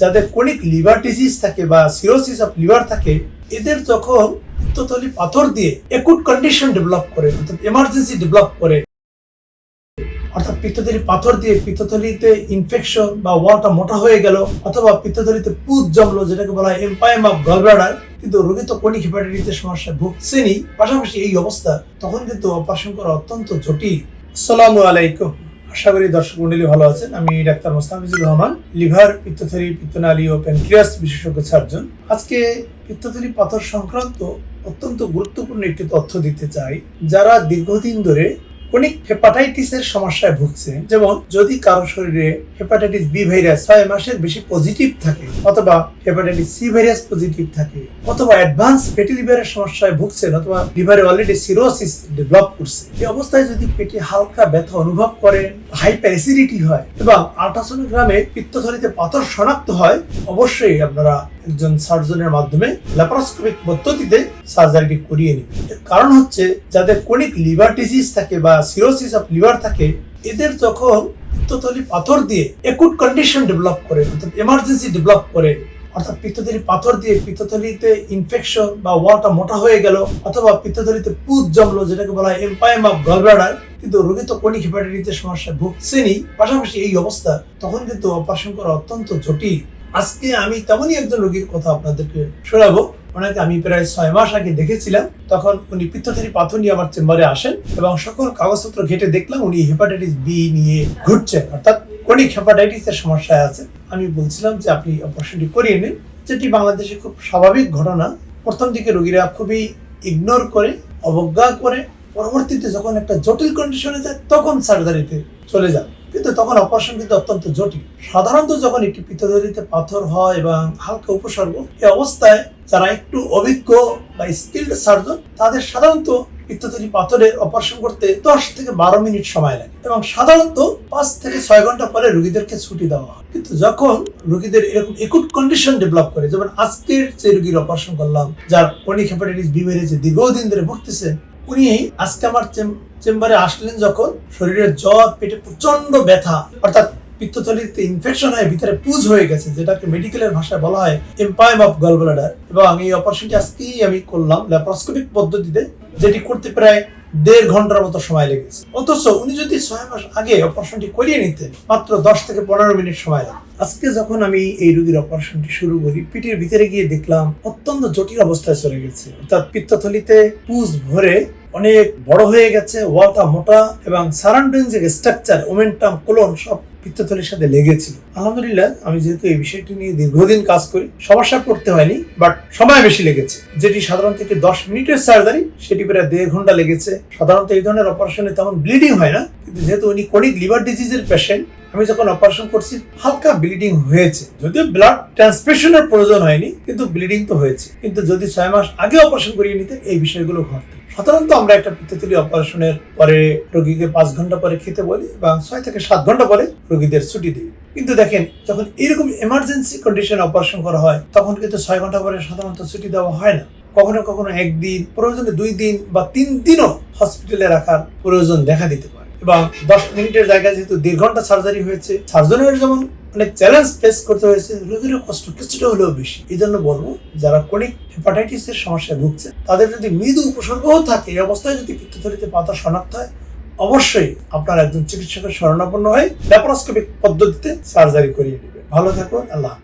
যাদের conic liver disease থাকে বা সিরোসিস অফ লিভার থাকে, এদের যখন পিত্তথলি পাথর দিয়ে একুট কন্ডিশন ডেভেলপ করে, অর্থাৎ এমার্জেন্সি ডেভেলপ করে, অর্থাৎ পিত্তথলি পাথর দিয়ে পিত্তথলিতে ইনফেকশন বা ওয়ালটা মোটা হয়ে গেল, অথবা পিত্তথলিতে পুজ জমলো, যেটাকে বলা হয় এম্পায়াম অফ গলব্লাডার কিন্তু রোগী তো কোনিক হেপাটাইটিসের সমস্যায় ভুগছেনই। পাশাপাশি এই অবস্থা তখন কিন্তু অপারেশন করা অত্যন্ত জটিল। আসসালামু আলাইকুম। আশা করি দর্শক মন্ডলী ভালো আছেন। আমি ডাক্তার মোস্তাফিজুর রহমান, লিভার পিত্তথলি পিত্তনালী ও প্যানক্রিয়াস বিশেষজ্ঞ সার্জন। আজকে পিত্তথলি পাথর সংক্রান্ত অত্যন্ত গুরুত্বপূর্ণ একটি তথ্য দিতে চাই। যারা দীর্ঘদিন ধরে কোনিক হেপাটাইটিসের সমস্যায় ভুগছে যেমন, যদি কারও শরীরে হেপাটাইটিস বি ভাইরাস ছয় মাসের বেশি পজিটিভ থাকে, অথবা হেপাটাইটিস সি ভাইরাস পজিটিভ থাকে, অথবা অ্যাডভান্স ফ্যাটি লিভারের সমস্যায় ভুগছেন, অথবা লিভারে অলরেডি সিরোসিস ডেভেলপ করছে, এই অবস্থায় যদি পেটে হালকা ব্যথা অনুভব করেন হাইপার অ্যাসিডিটি হয়, এবং আল্ট্রাসোনোগ্রামে পিত্তথলিতে পাথর শনাক্ত হয়, অবশ্যই আপনারা একজন সার্জনের মাধ্যমে ল্যাপারোস্কোপিক পদ্ধতিতে সার্জারিটি করিয়ে এর কারণ হচ্ছে, যাদের কোনিক লিভার ডিজিজ থাকে বা সিরোসিস অফ লিভার থাকে, এদের যখন পিত্তথলি পাথর দিয়ে একুট কন্ডিশন ডেভেলপ করে, অর্থাৎ এমার্জেন্সি ডেভেলপ করে, অর্থাৎ পিত্তথলি পাথর দিয়ে পিত্তথলিতে ইনফেকশন বা ওয়ালটা মোটা হয়ে গেল, অথবা পিত্তথলিতে পুজ জমলো, যেটাকে বলা হয় এম্পায়াম অফ গলব্লাডার কিন্তু রোগী তো কোনিক হেপাটাইটিসের সমস্যায় ভুগছেনই, পাশাপাশি এই অবস্থা তখন কিন্তু অপারেশন করা অত্যন্ত জটিল। আজকে আমি তেমনই একজন রোগীর কথা আপনাদেরকে শোনাবো। ওনাকে আমি প্রায় ছয় মাস আগে দেখেছিলাম। তখন উনি পিত্তথলি পাথর নিয়ে আমার চেম্বারে আসেন এবং সকল কাগজপত্র ঘেটে দেখলাম উনি হেপাটাইটিস বি নিয়ে ঘুরছেন। অর্থাৎ কোনিক হেপাটাইটিসের সমস্যায় আছে আমি বলছিলাম যে আপনি অপারেশনটি করিয়ে নিন। যেটি বাংলাদেশে খুব স্বাভাবিক ঘটনা। প্রথম দিকে রোগীরা খুবই ইগনোর করে, অবজ্ঞা করে। পরবর্তীতে যখন একটা জটিল কন্ডিশনে যায়, তখন সার্জারিতে চলে যান। কিন্তু তখন অপারেশন কিন্তু অত্যন্ত জটিল। সাধারণত যখন একটি পিত্তথলিতে পাথর হয় এবং হালকা উপসর্গ এই অবস্থায় যারা একটু অভিজ্ঞ বা স্কিল্ড সার্জন তাদের সাধারণত পাথরের অপারেশন করতে দশ থেকে বারো মিনিট সময় লাগে এবং সাধারণত পাঁচ থেকে ছয় ঘণ্টা পরে রোগীদেরকে ছুটি দেওয়া হয়। কিন্তু যখন রোগীদের এরকম একুট কন্ডিশন ডেভেলপ করে, যেমন আজকের যে রোগীর অপারেশন করলাম, যার কোনিক হেপাটাইটিস বি দীর্ঘদিন ধরে ভুগতেছে উনি আজকে আমার চেম্বারে আসলেন যখন শরীরের জ্বর, পেটে প্রচণ্ড ব্যথা, অর্থাৎ পিত্তথলিতে ইনফেকশন হয়ে ভিতরে পুজ হয়ে গেছে, যেটাকে মেডিকেলের ভাষায় বলা হয় এম্পায়াম অফ গলব্লাডার এবং এই অপারেশনটি আজকেই আমি করলাম ল্যাপারোস্কোপিক পদ্ধতিতে, যেটি করতে প্রায় দেড় ঘণ্টার মতো সময় লেগেছে। অথচ উনি যদি ছয় মাস আগে অপারেশনটি করিয়ে নিতেন, মাত্র দশ থেকে পনেরো মিনিট সময় লাগে আজকে যখন আমি এই রোগীর অপারেশনটি শুরু করি, পিঠের ভিতরে গিয়ে দেখলাম অত্যন্ত জটিল অবস্থায় চলে গেছে। অর্থাৎ পিত্তথলিতে পুজ ভরে অনেক বড় হয়ে গেছে ওয়ালটা মোটা এবং সারাউন্ডিং যে স্ট্রাকচার ওমেন্টাম কোলন সব পিত্তথলির সাথে লেগেছিল। আলহামদুলিল্লাহ, আমি যেহেতু এই বিষয়টি নিয়ে দীর্ঘদিন কাজ করি, সমস্যা পড়তে হয়নি বাট সময় বেশি লেগেছে। যেটি সাধারণত একটি দশ মিনিটের সার্জারি সেটি প্রায় দেড় ঘণ্টা লেগেছে। সাধারণত এই ধরনের অপারেশনে তেমন ব্লিডিং হয় না, কিন্তু যেহেতু উনি কোনিক লিভার ডিজিজের পেশেন্ট আমি যখন অপারেশন করছি, হালকা ব্লিডিং হয়েছে। যদিও ব্লাড ট্রান্সফিউশনের প্রয়োজন হয়নি, কিন্তু ব্লিডিং তো হয়েছে। কিন্তু যদি ছয় মাস আগে অপারেশন করিয়ে নিতে এই বিষয়গুলো ঘটতো। সাধারণত আমরা একটা পিত্তথলি অপারেশনের পরে রোগীকে পাঁচ ঘণ্টা পরে খেতে বলি এবং ছয় থেকে সাত ঘণ্টা পরে রোগীদের ছুটি দিই। কিন্তু দেখেন, যখন এরকম এমার্জেন্সি কন্ডিশন অপারেশন করা হয়, তখন কিন্তু ছয় ঘণ্টা পরে সাধারণত ছুটি দেওয়া হয় না। কখনো কখনো একদিন, প্রয়োজনে দুই দিন বা তিন দিনও হসপিটালে রাখার প্রয়োজন দেখা দিতে পারে। এবং দশ মিনিটের জায়গায় যেহেতু দেড় ঘণ্টা সার্জারি হয়েছে সার্জনের যেমন অনেক চ্যালেঞ্জ ফেস করতে হয়েছে, রোগীরও কষ্ট কিছুটা হলেও বেশি এই জন্য বলব, যারা কোনিক হেপাটাইটিস এর সমস্যায় ভুগছে, তাদের যদি মৃদু উপসর্গও থাকে, এই অবস্থায় যদি পিত্তথলিতে পাতা শনাক্ত হয়, অবশ্যই আপনার একজন চিকিৎসকের শরণাপন্ন হয়ে ল্যাপারোস্কোপিক পদ্ধতিতে সার্জারি করিয়ে নেবেন ভালো থাকুন, আল্লাহ।